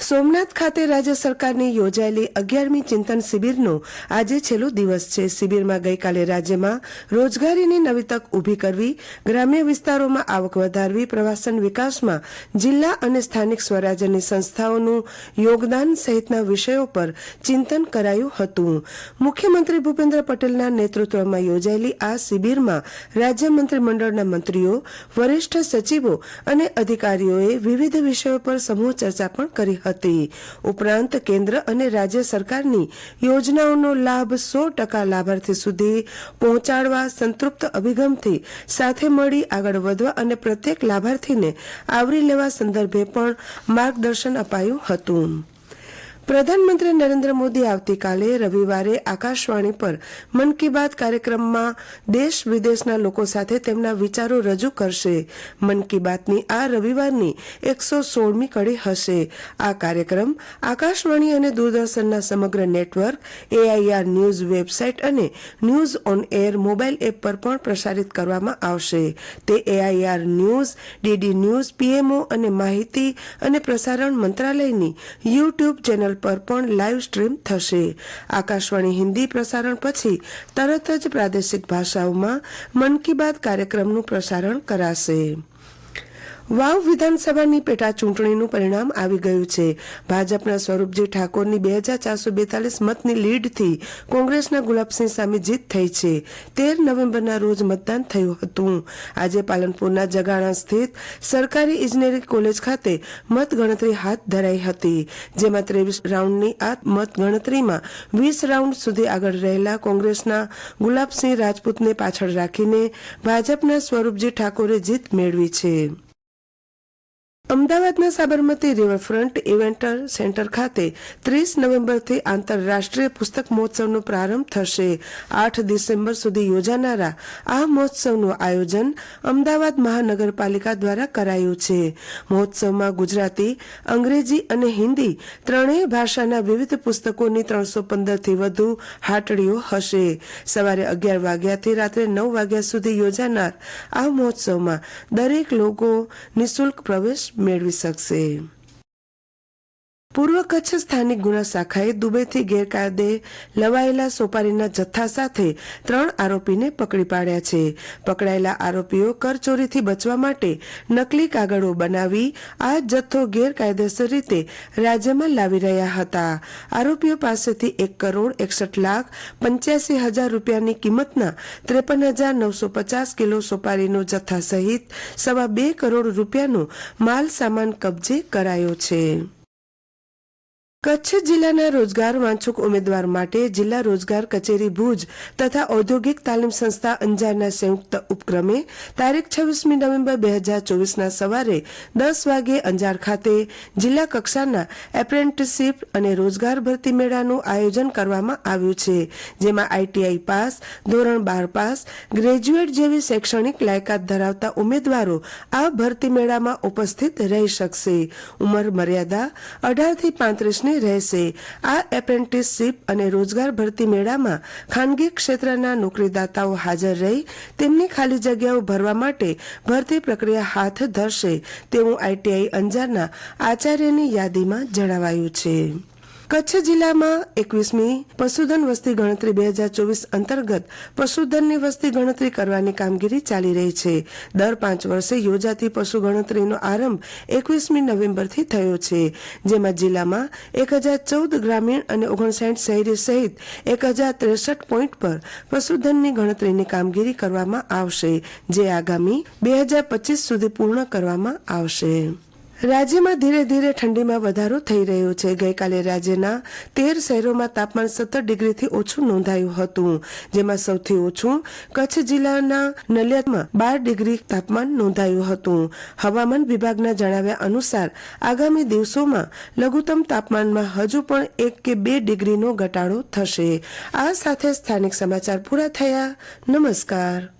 સોમનાથ ખાતે રાજ્ય સરકારની યોજાયેલી અગિયારમી ચિંતન શિબિરનો આજે છેલ્લો દિવસ છે. શિબિરમાં ગઈકાલે રાજ્યમાં રોજગારીની નવી તક ઊભી કરવી, ગ્રામ્ય વિસ્તારોમાં આવક વધારવી, પ્રવાસન વિકાસમાં જિલ્લા અને સ્થાનિક સ્વરાજ્યની સંસ્થાઓનું યોગદાન સહિતના વિષયો પર ચિંતન કરાયું હતું. મુખ્યમંત્રી ભૂપેન્દ્ર પટેલના નેતૃત્વમાં યોજાયેલી આ શિબિરમાં રાજ્ય મંત્રીમંડળના મંત્રીઓ, વરિષ્ઠ સચિવો અને અધિકારીઓએ વિવિધ વિષયો પર સમૂહ ચર્ચા પણ કરી હતી. ઉપરાંત કેન્દ્ર અને રાજ્ય સરકારની યોજનાઓનો લાભ સો ટકા લાભાર્થી સુધી પહોંચાડવા સંતૃપ્ત અભિગમથી સાથે મળી આગળ વધવા અને પ્રત્યેક લાભાર્થીને આવરી લેવા સંદર્ભે પણ માર્ગદર્શન અપાયું હતું. પ્રધાનમંત્રી નરેન્દ્ર મોદી આવતીકાલે રવિવારે આકાશવાણી પર મન કી બાત કાર્યક્રમમાં દેશ વિદેશના લોકો સાથે તેમના વિચારો રજૂ કરશે. મન કી બાતની આ રવિવારની એકસો સોળમી કડી હશે. આ કાર્યક્રમ આકાશવાણી અને દૂરદર્શનના સમગ્ર નેટવર્ક એઆઈઆર ન્યૂઝ વેબસાઇટ અને news on air mobile app પર પણ પ્રસારિત કરવામાં આવશે. તે AIR news DD news PMO અને માહિતી અને પ્રસારણ મંત્રાલયની યુટ્યુબ ચેનલ પર પણ લાઈવ સ્ટ્રીમ થશે. આકાશવાણી હિન્દી પ્રસારણ પછી તરત જ પ્રાદેશિક ભાષાઓમાં મન કી બાત કાર્યક્રમનું પ્રસારણ કરાશે. વાવ વિધાનસભાની પેટા ચૂંટણીનું પરિણામ આવી ગયું છે. ભાજપના સ્વરૂપજી ઠાકોરની બે હજાર ચારસો બેતાલીસ મતની લીડથી કોંગ્રેસના ગુલાબસિંહ સામે જીત થઈ છે. તેર નવેમ્બરના રોજ મતદાન થયું હતું. આજે પાલનપુરના જગાણા સ્થિત સરકારી ઇજનેરી કોલેજ ખાતે મતગણતરી હાથ ધરાઈ હતી, જેમાં ત્રેવીસ રાઉન્ડની આ મતગણતરીમાં વીસ રાઉન્ડ સુધી આગળ રહેલા કોંગ્રેસના ગુલાબસિંહ રાજપૂતને પાછળ રાખીને ભાજપના સ્વરૂપજી ઠાકોરે જીત મેળવી છે. અમદાવાદના સાબરમતી રિવરફ્રન્ટ ઇવેન્ટ સેન્ટર ખાતે ત્રીસ નવેમ્બરથી આંતરરાષ્ટ્રીય પુસ્તક મહોત્સવનો પ્રારંભ થશે. આઠ ડિસેમ્બર સુધી યોજાનારા આ મહોત્સવનું આયોજન અમદાવાદ મહાનગરપાલિકા દ્વારા કરાયું છે. મહોત્સવમાં ગુજરાતી, અંગ્રેજી અને હિન્દી ત્રણેય ભાષાના વિવિધ પુસ્તકોની ત્રણસો પંદરથી વધુ હાટડીઓ હશે. સવારે અગિયાર વાગ્યાથી રાત્રે નવ વાગ્યા સુધી યોજાનાર આ મહોત્સવમાં દરેક લોકો નિઃશુલ્ક પ્રવેશ મેળવી શકશે પૂર્વ કચ્છ સ્થાનિક ગુના શાખાએ દુબઈથી ગેરકાયદે લવાયેલા સોપારીના જથ્થા સાથે ત્રણ આરોપીને પકડી પાડ્યા છે. પકડાયેલા આરોપીઓ કરચોરીથી બચવા માટે નકલી કાગળો બનાવી આ જથ્થો ગેરકાયદેસર રીતે રાજ્યમાં લાવી રહ્યા હતા. આરોપીઓ પાસેથી એક કરોડ એકસઠ લાખ પંચ્યાસી હજાર રૂપિયાની કિંમતના ત્રેપન હજાર નવસો પચાસ કિલો સોપારીનો જથ્થા સહિત સવા બે કરોડ રૂપિયાનો માલ સામાન કબજે કરાયો છે. કચ્છ જિલ્લાના રોજગાર વાંછુક ઉમેદવાર માટે જિલ્લા રોજગાર કચેરી ભુજ તથા ઔદ્યોગિક તાલીમ સંસ્થા અંજારના સંયુક્ત ઉપક્રમે તારીખ છવ્વીસમી નવેમ્બર બે હજાર ચોવીસના સવારે દસ વાગે અંજાર ખાતે જિલ્લા કક્ષાના એપ્રેન્ટિસશીપ અને રોજગાર ભરતી મેળાનું આયોજન કરવામાં આવ્યું છે, જેમાં આઈટીઆઈ પાસ, ધોરણ બાર પાસ, ગ્રેજ્યુએટ જેવી શૈક્ષણિક લાયકાત ધરાવતા ઉમેદવારો આ ભરતી મેળામાં ઉપસ્થિત રહી શકશે. ઉંમર મર્યાદા અઢારથી પાંત્રીસની રહેશે. આ એપ્રેન્ટિસશીપ અને રોજગાર ભરતી મેળામાં ખાનગી ક્ષેત્રના નોકરીદાતાઓ હાજર રહી, તેમની ખાલી જગ્યાઓ ભરવા માટે ભરતી પ્રક્રિયા હાથ ધરશે, તેવું આઈટીઆઈ અંજારના આચાર્યની યાદીમાં જણાવાયું છે. કચ્છ જિલ્લામાં એકવીસમી પશુધન વસ્તી ગણતરી બે હજાર ચોવીસ અંતર્ગત પશુધનની વસ્તી ગણતરી કરવાની કામગીરી ચાલી રહી છે. દર પાંચ વર્ષે યોજાતી પશુ ગણતરીનો આરંભ એકવીસમી નવેમ્બરથી થયો છે. જેમાં જિલ્લામાં એક હજાર ચૌદ ગ્રામીણ અને ઓગણસાઠ શહેરી સહિત એક હજાર ત્રેસઠ પોઈન્ટ પર પશુધનની ગણતરીની કામગીરી કરવામાં આવશે, જે આગામી બે હજાર પચીસ સુધી પૂર્ણ કરવામાં આવશે. રાજ્યમાં ધીરે ધીરે ઠંડીમાં વધારો થઈ રહ્યો છે. ગઈકાલે રાજ્યના તેર શહેરોમાં તાપમાન સત્તર ડિગ્રીથી ઓછું નોંધાયું હતું, જેમાં સૌથી ઓછું કચ્છ જિલ્લાના નલિયામાં બાર ડિગ્રી તાપમાન નોંધાયું હતું. હવામાન વિભાગના જણાવ્યા અનુસાર, આગામી દિવસોમાં લઘુત્તમ તાપમાનમાં હજુ પણ એક કે બે ડિગ્રીનો ઘટાડો થશે. આ સાથે સ્થાનિક સમાચાર પૂરા થયા. નમસ્કાર.